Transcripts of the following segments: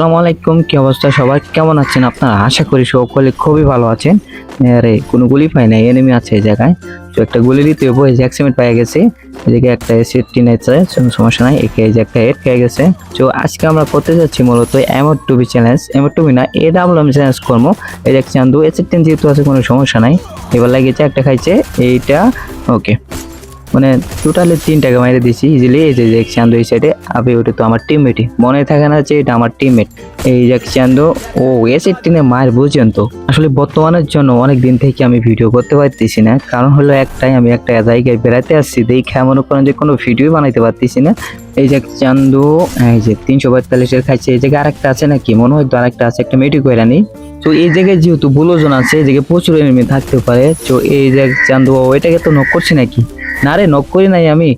আসসালামু আলাইকুম, কি অবস্থা? সবাই কেমন আছেন আপনারা? আশা করি সকলে খুবই ভালো আছেন। আরে, কোনো গুলি পাই নাই এনিমি আছে এই জায়গায়। তো একটা গুলি দিতে হব এই যে অ্যাক্সিমেন্ট পাই গেছে। এদিকে একটা এসিড টিন আছে, কোনো সমস্যা নাই, একে এই যে একটা হেড খেয়ে গেছে। তো আজকে আমরা করতে যাচ্ছি মূলত এমর টুবি চ্যালেঞ্জ এমর টুবি না এ ডাবল আমি চ্যালেঞ্জ করব। এই যে চান্দু এসিড যেহেতু আছে, কোনো সমস্যা নাই। এবার লাগিয়েছে, একটা খাইছে, এইটা ওকে মানে টোটালি তিনটাকে মাইরে দিছি ইজিলি এই যে যে চান্দু এই সাইডে আবে ওটা তো আমার টিমমেটই মনে থাকে না যে এটা আমার টিমমেট এই যে চান্দু ও এসে টিনে মায়ের বুঝছেন তো? আসলে বর্তমানের জন্য অনেক দিন থেকে আমি ভিডিও করতে পারতেছি না। কারণ হলো একটাই, আমি একটা জায়গায় বেড়াতে আসছি, দেখে মনে করেন যে কোনো ভিডিও বানাইতে পারতেছি না। এই যে চান্দু এই যে তিনশো পঁয়তাল্লিশের খাইছে, এই জায়গায় আরেকটা আছে নাকি? মনে হয় তো আরেকটা আছে, একটা মেটি কইরা নি তো এই জায়গায় যেহেতু বুলোজন আছে, এই জায়গায় প্রচুর এনিমি থাকতে পারে, তো এই যে চান্দু এটাকে তো নক করছে নাকি? না রে নক করি নাই আমি।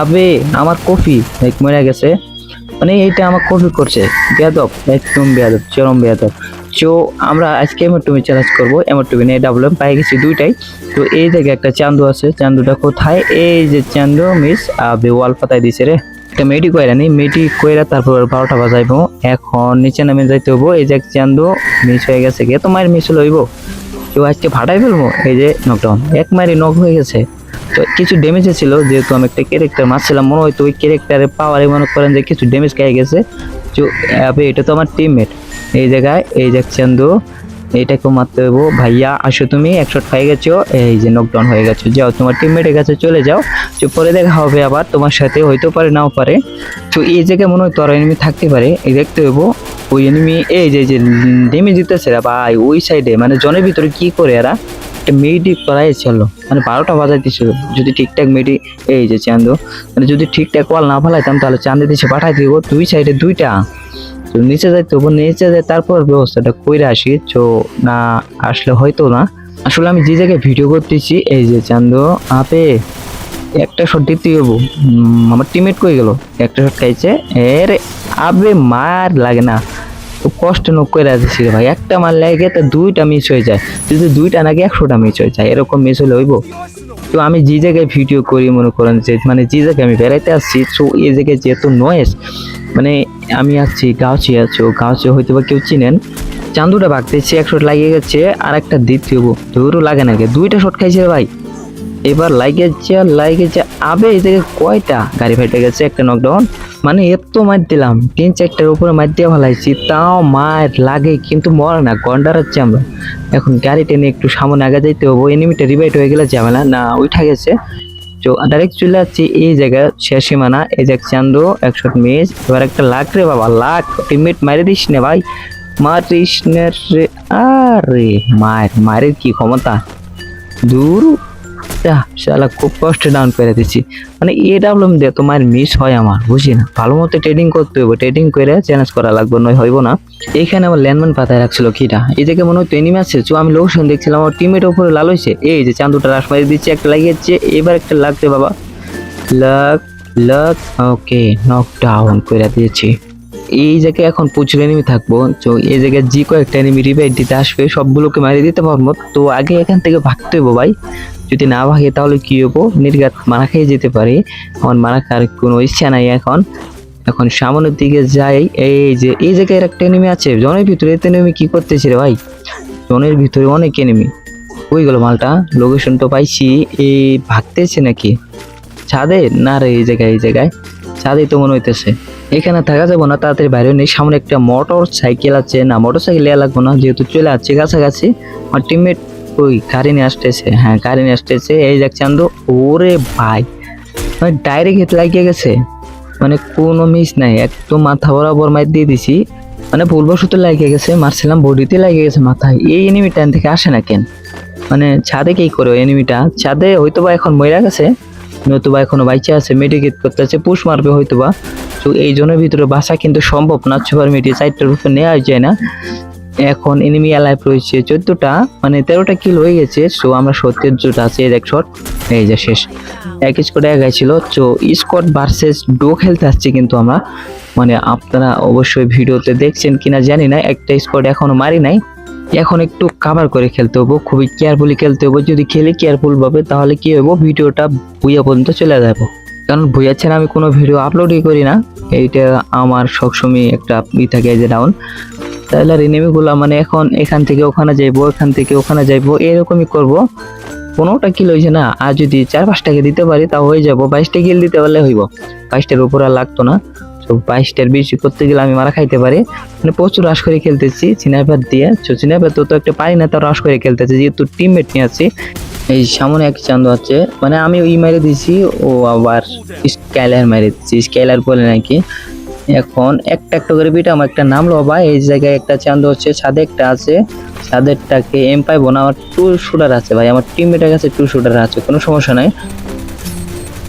আবে, আমার কফি। এক মরে গেছে। মানে এইটা আমার কফি করছে। বেয়াদব, একদম বেয়াদব, চরম বেয়াদব। চো আমরা আজকে এমরটুমি চ্যালেঞ্জ করব। এমরটুমি নিয়ে ডাবল এম পাই গেছি দুইটাই। তো এই জায়গায় একটা চান্দু আছে। চান্দুটা কোথায়? এই যে চান্দু মিস আবে ওয়াল পাতায় দিছে রে। একটা মেয়েটি কইরা নি মেয়েটি কইরা তারপর বারোটা বাজাইবো। এখন নিচে নামে যাইতে হব এই যে চান্দু মিস হয়ে গেছে গে মায়ের মিস হইবো। কেউ আজকে ফাটাই ফেলব? এই যে নকডাউন এক মারি নক হয়ে গেছে। তো কিছু ড্যামেজে ছিল, যেহেতু আমি একটা ক্যারেক্টার মারছিলাম, মনে হয়তো ওই ক্যারেক্টারে পাওয়ারে মনে করেন যে কিছু ড্যামেজ খেয়ে গেছে। এটা তো আমার টিমমেট এই জায়গায়, এই যে চান্দু এইটাকে মারতে হইব। ভাইয়া, আসো তুমি একশো খাই গেছো, এই যে নকডাউন হয়ে গেছো। যাও, তোমার টিমমেটের কাছে চলে যাও। তো পরে দেখা হবে আবার, তোমার সাথে হইতে পারে, নাও পারে। তো এই জায়গায় মনে হয় তোর এনিমি থাকতে পারে। এই দেখতে হইব, ওই এনিমি এই যে যে ডেমে জিতেছে ভাই, ওই সাইডে মানে জনের ভিতরে কি করে এরা? একটা মেডি করাই ছিল। মানে বারোটা বাজাইতেছিল যদি ঠিকঠাক মেয়েটি এই যে চান্দু মানে যদি ঠিকঠাক কল না ফেলাইতাম, তাহলে চান্দে দিছে, পাঠাই দিব, দুই সাইডে দুইটা। তো নিচে যাইতে হব নিচে যাই, তারপর ব্যবস্থাটা কইরে আসি, তো না আসলে হয়তো না। আসলে আমি যে জায়গায় ভিডিও করতেছি, এই যে চান্দু আপে একটা শট দিতে হব আমার টিমেট কই গেল? একটা শট খাইছে। এর, আবে মার লাগে না। তো কষ্ট নক করে রে ভাই। একটা মার লাগে তো দুইটা মিস হয়ে যায়। যদি দুইটা নাকি একশোটা মিস হয়ে যায়, এরকম মিস হলে হইব? তো আমি যে জায়গায় ভিডিও করি, মনে করেন যে মানে যে জায়গায় আমি বেড়াইতে আসছি, তো এই জায়গায় যেহেতু নয়েস মানে আমি আসছি গাউচি আছো গাউচি হয়তো বা কেউ চিনেন। চান্দুটা ভাগতেছি এক শট লাগিয়ে গেছে আর একটা দ্বিতীয় ধরু লাগে নাকি দুইটা শট খাইছে ভাই। এবার লাগেছে আর লাগেছে আবে, এই জায়গায় কয়টা গাড়ি ফাইটে গেছে, একটা নকডাউন মানে এত মার দিলাম, তিন চারটার উপরে মার দিয়ে ফেলাইছি, তাও মার লাগে, কিন্তু মরে না, গন্ডার হচ্ছে আমরা। এখন গাড়ি টেনে একটু সামনে আগে যাইতে হব এনিমিটা রিভাইট হয়ে গেলে ঝামেলা, না, উঠা গেছে। তো ডাইরেক্ট চলে যাচ্ছি এই জায়গায় শেষ সীমানা, এই যে চান্দু একশো মিস এবার একটা লাখ রে বাবা, লাখ টিমমেট মারে দিস না ভাই। মারিস না রে, আরে মায়ের মায়ের কি ক্ষমতা? দূর। শালা, খুব কষ্টে ডাউন করে দিচ্ছি। মানে এ ডাবলম দিয়ে তোমার মিস হয় আমার বুঝি না? ভালো মতো ট্রেডিং করতে হইব ট্রেডিং করে চ্যালেঞ্জ করা লাগবে, নয় হইব না। এইখানে আমার ল্যান্ডম্যান পাতায় রাখছিল কিটা? এই জায়গায় মনে হতো এনিমি আছে? চো, আমি লোকসান দেখছিলাম, আমার টিমের উপরে লাল হয়েছে এই যে চান্দুটা রাস মারি দিচ্ছে, একটা লাগিয়েছে, এবার একটা লাগছে বাবা। Luck luck okay knock down করে দিয়েছি। এই জায়গায় এখন প্রচুর এনিমি থাকব। তো এই জায়গায় যে কয়েকটা এনিমি রিভাইভ দিতে আসবে, সবগুলোকে মারিয়ে দিতে পারব। তো আগে এখান থেকে ভাগতে হইব ভাই। যদি না ভাগে তাহলে কি হব নির্ঘাত মারা খেয়ে যেতে পারি। আমার মারা খাওয়ার কোনো ইচ্ছা নাই এখন। এখন সামনের দিকে যাই, এই যে, এই জায়গায় একটা এনিমি আছে। জনের ভিতরে এতে এনিমি কি করতেছে রে ভাই? জনের ভিতরে অনেক এনিমি ওই গেল মালটা? লোকেশন তো পাইছি। এই ভাগতেছে নাকি? ছাদে? না রে, এই জায়গায় এই জায়গায়। ছাদেই তো মনে হইতেছে। এখানে থাকা যাব না, তাড়াতাড়ি বাইরে নেই সামনে একটা মোটর সাইকেল আছে। না, মোটর সাইকেল লাগবো না, যেহেতু চলে আসছে কাছাকাছি। আমার টিমমেট ওই গাড়ি নিয়ে আসতেছে। হ্যাঁ গাড়ি নিয়ে আসতেছে। এই দেখ চান্দু, ওরে ভাই। মানে ডাইরেক্ট হেতে লাগিয়ে গেছে। মানে কোনো মিস নাই, একদম মাথা বরাবর মার দিয়ে দিছি। মানে ভুলবশত লাগিয়ে গেছে, মারছিলাম, বডিতে লাগিয়ে গেছে মাথায় এই এনিমি টাইম থেকে আসে না কেন? মানে ছাদে কি করে এনিমিটা ছাদে হয়তো বা এখন মরে গেছে। নতুবা এখনও বাইচে আছে মেডিকেট করতে আছে পুষ মারবে হয়তোবা। তো এই জনের ভিতরে বাসা কিন্তু সম্ভব না, ছোবার মিডিয়া চারটার উপর নেওয়া যায় না। এখন এনিমি অ্যালাইভ রয়েছে চোদ্দটা মানে তেরোটা কিল হয়ে গেছে সো আমরা সত্তরটা আছে এক শট। এই যে শেষ। এক স্কোয়াড একাই ছিল তো স্কোয়াড ভার্সেস ডো খেলতে আসছে কিন্তু আমরা। মানে আপনারা অবশ্যই ভিডিওতে দেখছেন কিনা জানি না, একটা স্কোয়াড এখনও মারি নাই। এখন একটু কাভার করে খেলতে হব, খুবই কেয়ারফুলি খেলতে হব। যদি খেলি কেয়ারফুল ভাবে, তাহলে কি হব? ভিডিওটা ভুইয়া পর্যন্ত চলে যাব। কারণ ভুইয়া ছাড়া আমি কোনো ভিডিও আপলোডই করি না। এইটা আমার সবসময় একটা ই থাকে যে ডাউন তাহলে আর এনিমিগুলো মানে এখন এখান থেকে ওখানে যাইবো, এখান থেকে ওখানে যাইবো, এরকমই করব। পনেরোটা কিল হয়েছে না, আর যদি চার পাঁচটাকে দিতে পারি তা হয়ে যাব। বাইশটা কিল দিতে পারলে হইব। বাইশটার উপর আর লাগতো না। তো বাইশটার বেশি করতে গেলে আমি মারা খাইতে পারি। মানে প্রচুর রাশ করে খেলতেছি সিনাইপার দিয়ে। তো সিনাইপার তো একটা পারি না, তাও রাশ করে খেলতেছি। যেহেতু টিমমেট নিয়ে আছি এই সামনে এক চান্দু আছে। মানে আমি ওই মেরে দিছি, ও আবার স্কাইলার মেরে দিচ্ছি স্কাইলার বলে নাকি, এখন একটা একটা করে আমার একটা নামলো ভাই, এই জায়গায় একটা চান্দু হচ্ছে ছাদে একটা আছে। ছাদেরটাকে এম পাইবো না আমার টু শুটার আছে ভাই, আমার টিমমেটের কাছে টু শুটার আছে, কোনো সমস্যা নাই।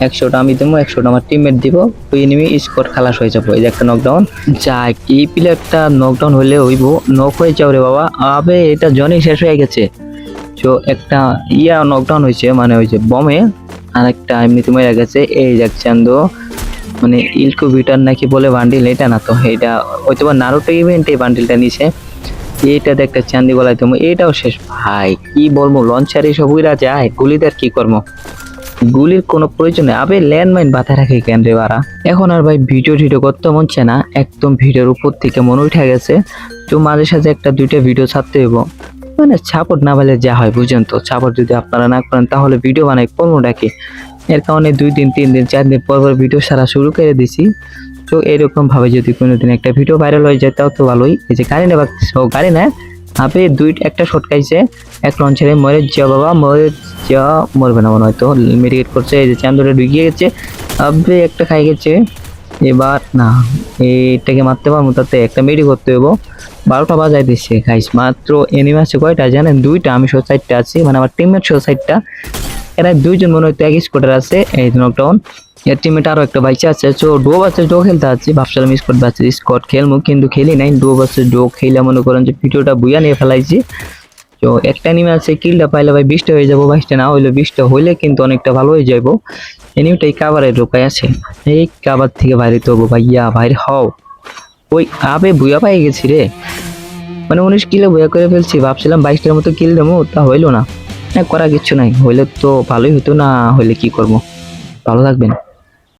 একশোটা আমি দেবো, একশোটা আমার টিমমেট দিব, ওই এনিমি স্কোর খালাস হয়ে যাব। এই যে একটা নকডাউন যাক এই প্লেয়ারটা নকডাউন হলে হইব নক হয়ে যাও রে বাবা। আবে, এটা জনই শেষ হয়ে গেছে। তো একটা ইয়া নকডাউন হয়েছে মানে ওই যে বমে আর একটা এমনিতে মেরে গেছে, এই যাক চান্দো মানে ইলকুবিটার নাকি বলে বান্ডিল এটা না তো, এটা হয়তো বা নারুটো ইভেন্ট এই বান্ডিলটা নিছে। এইটাতে একটা চান্দি গলায় তুমি এটাও শেষ, ভাই, কি বলব লঞ্চার এই সবগুলা যায় গুলিদার কি করব? গুলির কোনো প্রয়োজন নেই, আবে ল্যান্ডমাইন বাধা রাখে কেন রে বারা এখন আর ভাই ভিডিও টিডিও করতে মন চায় না, একদম ভিডিওর উপর থেকে মনে উঠে গেছে, তো মাঝে সাঝে একটা দুইটা ভিডিও ছাড়তে হইব। মানে সাপোর্ট না পেলে যা হয়, বুঝেন তো? সাপোর্ট যদি আপনারা না করেন, তাহলে ভিডিও বানাই, করব ডাকে এর কারণে দুই দিন, তিন দিন, চার দিন পর পর ভিডিও সারা শুরু করে দিছি। তো এরকমভাবে যদি কোনো দিন একটা ভিডিও ভাইরাল হয়ে যায়, তাও তো ভালোই। এই যে গাড়ি নেবা ও গাড়ি না, আপনি দুই, একটা শট খাইছে, এক লঞ্চারে মরে যা বাবা, মরে যা মরবে না মনে হয়তো মেডিকেট করছে, এই যে চান্দুরে ঢুকিয়ে গেছে, আপনি একটা খাই গেছে। এবার, না এইটাকে মারতে পারব তাতে একটা মেডি করতে হইব। বারোটা বাজায় দিচ্ছে খাইস মাত্র এনিমি আছে কয়টা জানেন? দুইটা, আমি সো সাইডটা আছি মানে আমার টিমমেট সো সাইডটা এরা দুইজন মনে হয় এক স্কোয়াডার আছে, এই নকডাউন এর টিমমেট আরও একটা বাইচে আছে, তো ডো বাচ্চা ডো খেলতে আছি, ভাবছিলাম স্কোয়াড বাচ্চা স্কোয়াড খেলব, কিন্তু খেলি নাই। ডো বাচ্চা ডো খেলে মনে করেন যে ভিডিওটা বুয়া নিয়ে ফেলাইছি। তো একটা এনিমি আছে কিলটা পাইলে ভাই বিশটা হয়ে যাব, বাইশটা না হইলে বিশটা হইলে কিন্তু অনেকটা ভালো হয়ে যাব এনিমিটা এই কাভারের রোপায় আছে। এই কাবার থেকে বাইরে তো ভাইয়া, বাইরে হও। ওই আবে বুয়া পাই গেছি রে। মানে উনিশ কিলো বয়া করে ফেলছি, ভাবছিলাম বাইশটার মতো কিল দেবো, তা হইল না। না, করা কিচ্ছু নাই। হইলে তো ভালোই হতো না, হইলে কি করব? ভালো থাকবেন।